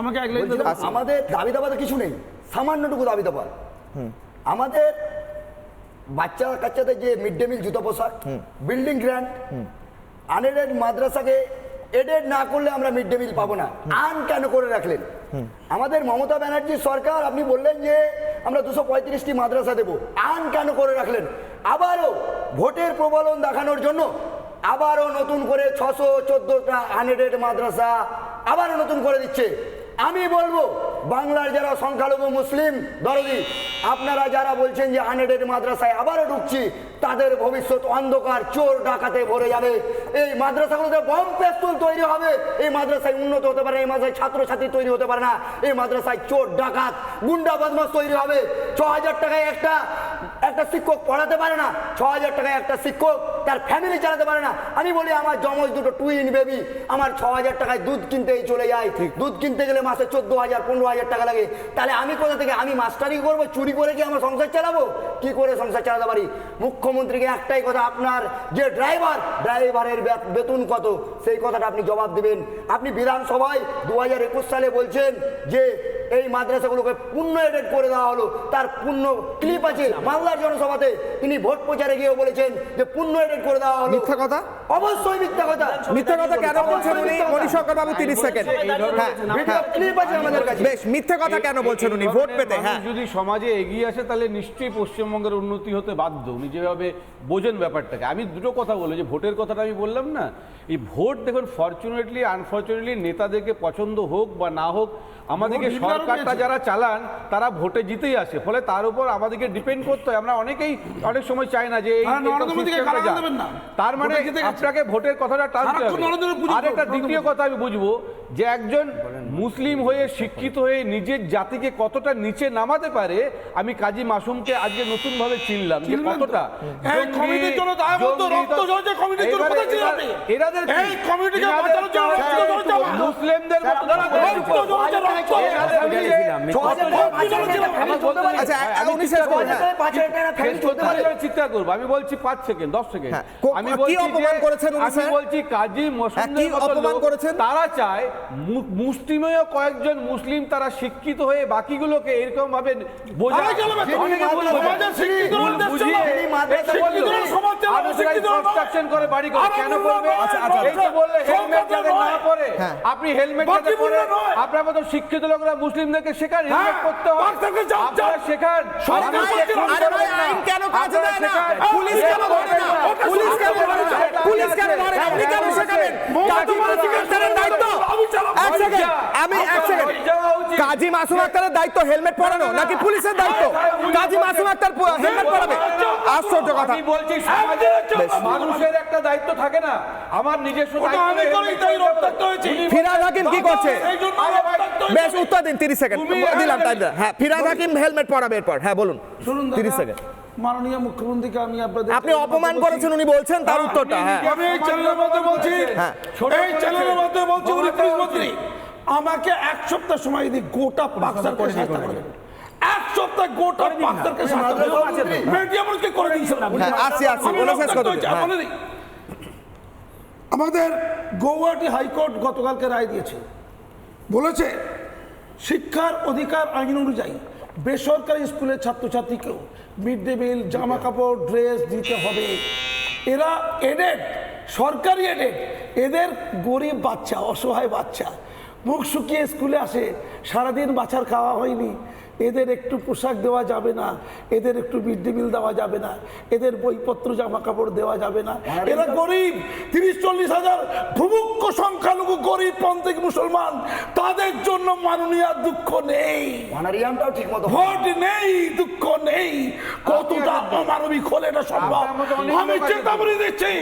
আমাকে এক লাইন আমাদের দাবি দাবা তো কিছু নেই সামান্যটুকু দাবি দাবা আমাদের বাচ্চা কাচ্চাদের যে মিড ডে মিল জুতো পোশাক বিল্ডিং গ্র্যান্ড আনএডেড মাদ্রাসাকে এডেড না করলে আমরা মিড ডে মিল পাবো না। আন কেন করে রাখলেন? আমাদের মমতা ব্যানার্জি সরকার আপনি বললেন যে আমরা দুশো পঁয়ত্রিশটি মাদ্রাসা দেবো। আন কেন করে রাখলেন? আবারও ভোটের প্রবলন দেখানোর জন্য আবারও নতুন করে ছশো চোদ্দোটা আনএডেড মাদ্রাসা আবারও নতুন করে দিচ্ছে। আমি বলব, বাংলার যারা সংখ্যালঘু মুসলিম, দরদি, আপনারা যারা বলছেন যে আনএডেড মাদ্রাসায় আবারও ঢুকছি, তাদের ভবিষ্যৎ অন্ধকার, চোর ডাকাতে ভরে যাবে। এই মাদ্রাসাগুলোতে বম পেস্তুল তৈরি হবে। এই মাদ্রাসায় উন্নত হতে পারে এই মাদ্রাসায় ছাত্রছাত্রী তৈরি হতে পারে না। এই মাদ্রাসায় চোর, ডাকাত, গুন্ডা বদমাস তৈরি হবে। ছ হাজার টাকায় একটা একটা শিক্ষক পড়াতে পারে না ছ হাজার টাকায় একটা শিক্ষক তার ফ্যামিলি চালাতে পারে না। আমি বলি, আমার জমজ দুটো টুইন বেবি আমার ছ হাজার টাকায় দুধ কিনতেই চলে যায়। দুধ কিনতে গেলে মাসে চোদ্দ হাজার পনেরো হাজার টাকা লাগে। তাহলে আমি কোথা থেকে, আমি মাস্টারি করব, চুরি করে কি আমার সংসার চালাবো? কি করে সংসার চালাতে পারি? মুখ্যমন্ত্রীকে একটাই কথা আপনার, যে ড্রাইভার ড্রাইভারের বেতন কত? সেই কথাটা আপনি জবাব দেবেন। আপনি বিধানসভায় দু হাজার একুশ সালে বলছেন যে এই মাদ্রাসাগুলোকে পূর্ণ এডেড করে দেওয়া হলো। তার পূর্ণ ক্লিপ আছে মালদার জনসভাতে। তিনি ভোট প্রচারে গিয়ে বলেছেন যে পূর্ণ এডেড করে দেওয়া হলো। কথা? অবশ্যই মিথ্যা কথা। মিথ্যা কথা কেন বলছেন উনি। বাবু তিরিশ সেকেন্ড। হ্যাঁ ক্লিপ আছে আমাদের কাছে। বেশ মিথ্যা কথা কেন বলছেন উনি? ভোট পেতে হ্যাঁ। যদি সমাজে এগিয়ে আসে তাহলে নিশ্চয়ই পশ্চিমবঙ্গের উন্নতি হতে বাধ্য। উনি যেভাবে বোঝেন ব্যাপারটাকে। আমি দুটো কথা বলে যে ভোটের কথাটা আমি বললাম না এই ভোট দেখুন ফরচুনেটলি আনফরচুনেটলি নেতাদেরকে পছন্দ হোক বা না হোক আমাদেরকে সরকারটা যারা চালান তারা ভোটে জিতেই আসে। ফলে তার উপর আমাদেরকে ডিপেন্ড করতে হয়। আমরা অনেকেই অনেক সময় চাই না যে। তার মানে। আপনাকে ভোটের কথাটা টানতে হবে আর একটা দ্বিতীয় কথা আমি বুঝব যে একজন মুসলিম হয়ে শিক্ষিত হয়ে নিজের জাতিকে কতটা নিচে নামাতে পারে আমি কাজী মাসুমকে আজকে নতুন ভাবে চিনলাম যে? কতটা? এরাদের মুসলিমদের? আচ্ছা, এক- আমি করব। বলছি পাঁচ সেকেন্ড দশ সেকেন্ড হ্যাঁ। আমি বলছি অপমান করেছেন আমি বলছি কাজী হ্যাঁ, মসুমদের অপমান করেছেন? তারা চায় মুসলিমেও কয়েকজন মুসলিম তারা শিক্ষিত হয়ে বাকিগুলোকে এরকম ভাবে বোঝে। করে বাড়ি করে কেন করবে আচ্ছা, আচ্ছা, বললে হেলমেট যাতে না পরে হ্যাঁ। আপনি হেলমেট আপনার মতো শিক্ষিত লোকরা মুসলিমদেরকে শেখান হেলমেট হ্যাঁ, করতে হয় আপনারা শেখান। কেন কাজে দেয় না? পুলিশ কেন ধরে না? পুলিশ কেন ধরে না? পুলিশ কেন ধরে না? আপনি কেন শেখাবেন? কাজী মাসুম আক্তারের দায়িত্ব। আমি। এক সেকেন্ড আমি এক সেকেন্ড কাজী মাসুম আক্তারের দায়িত্ব হেলমেট পরানো নাকি পুলিশের দায়িত্ব? কাজী মাসুম আক্তার হেলমেট পরাবে। আশ্চর্য কথা। আমি বলছি মানুষের একটা দায়িত্ব থাকে না। আমার নিজস্ব দায়িত্ব ফিরাদ হাকিম কি করছে। বেশ উত্তর দিন তিরিশ সেকেন্ড। দিলাম টাইম। হ্যাঁ ফিরাদ হাকিম হেলমেট পরাবে এরপর। হ্যাঁ বলুন। শুনুন দাদা, তিরিশ সেকেন্ড। মাননীয় মুখ্যমন্ত্রীকে আমি আপনাদের আপনি অপমান করেছেন উনি বলছেন তার উত্তরটা হ্যাঁ। আমি এই চ্যানেলের মধ্যে বলছি হ্যাঁ। এই চ্যানেলের মধ্যে বলছি উনি মন্ত্রী। আমাকে এক সপ্তাহ সময় দিই গোটা পাকসারকে শাস্তি করে দেবেন। এক সপ্তাহ গোটা পাকসারকে শাস্তি করে। মিডিয়া করে দিয়েছেন আসছি, আমি বলে শেষ রক্তাক্ত করতে হয়েছি, দিন, হ্যাঁ। বলে দিই। আমাদের গৌহাটি হাইকোর্ট গতকালকে রায় দিয়েছে। বলেছে, শিক্ষার অধিকার আইন অনুযায়ী বেসরকারি স্কুলের ছাত্রছাত্রীকেও মিড ডে মিল, জামা কাপড়, ড্রেস দিতে হবে। এরা এডেড, সরকারি এডেড, এদের গরিব বাচ্চা, অসহায় বাচ্চা। মুখ শুকিয়ে স্কুলে আসে, সারাদিন বাছার খাওয়া হয়নি। এদের একটু পোশাক দেওয়া যাবে না এদের একটু মিড ডে মিল দেওয়া যাবে না এদের বইপত্র জামা কাপড় দেওয়া যাবে না। এরা গরিব তিরিশ চল্লিশ হাজার ভূমুক্ষ সংখ্যালঘু গরিব পন্থিক মুসলমান তাদের জন্য মাননীয় দুঃখ নেই। ঠিক মতো ভোট নেই দুঃখ নেই। কতটা অমানবিক হলে এটা সম্ভব? আমি চেতাবনী দিচ্ছি।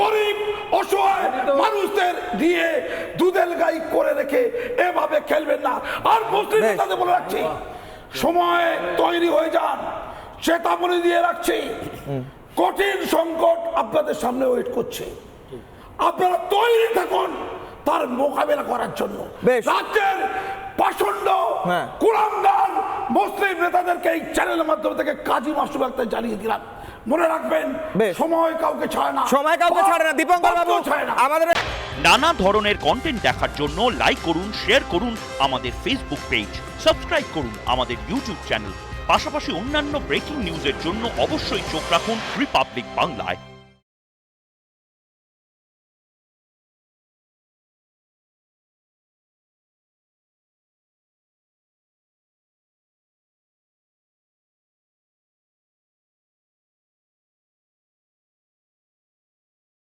গরিব অসহায় মানুষদের দিয়ে দুধেল গাই করে রেখে এভাবে খেলবেন না। আর মুসলিম বেশ। নেতাদের বলে রাখছি সময় তৈরি হয়ে যান। চেতাবনী দিয়ে রাখছি। কঠিন সংকট আপনাদের সামনে ওয়েট করছে। আপনারা তৈরি থাকুন তার মোকাবেলা করার জন্য। রাজ্যের পাষণ্ড হ্যাঁ। কুলাঙ্গার মুসলিম নেতাদেরকে এই চ্যানেলের মাধ্যমে থেকে কাজী মাসুম আক্তার জানিয়ে দিলাম। মনে রাখবেন বেশ। সময় কাউকে ছাড়ে না। সময় কাউকে ছাড়ে না। দীপঙ্কর বাবু আমাদের নানা ধরনের কন্টেন্ট দেখার জন্য লাইক করুন শেয়ার করুন আমাদের ফেসবুক পেজ সাবস্ক্রাইব করুন আমাদের ইউটিউব চ্যানেল পাশাপাশি অন্যান্য ব্রেকিং নিউজের জন্য অবশ্যই চোখ রাখুন রিপাবলিক বাংলায়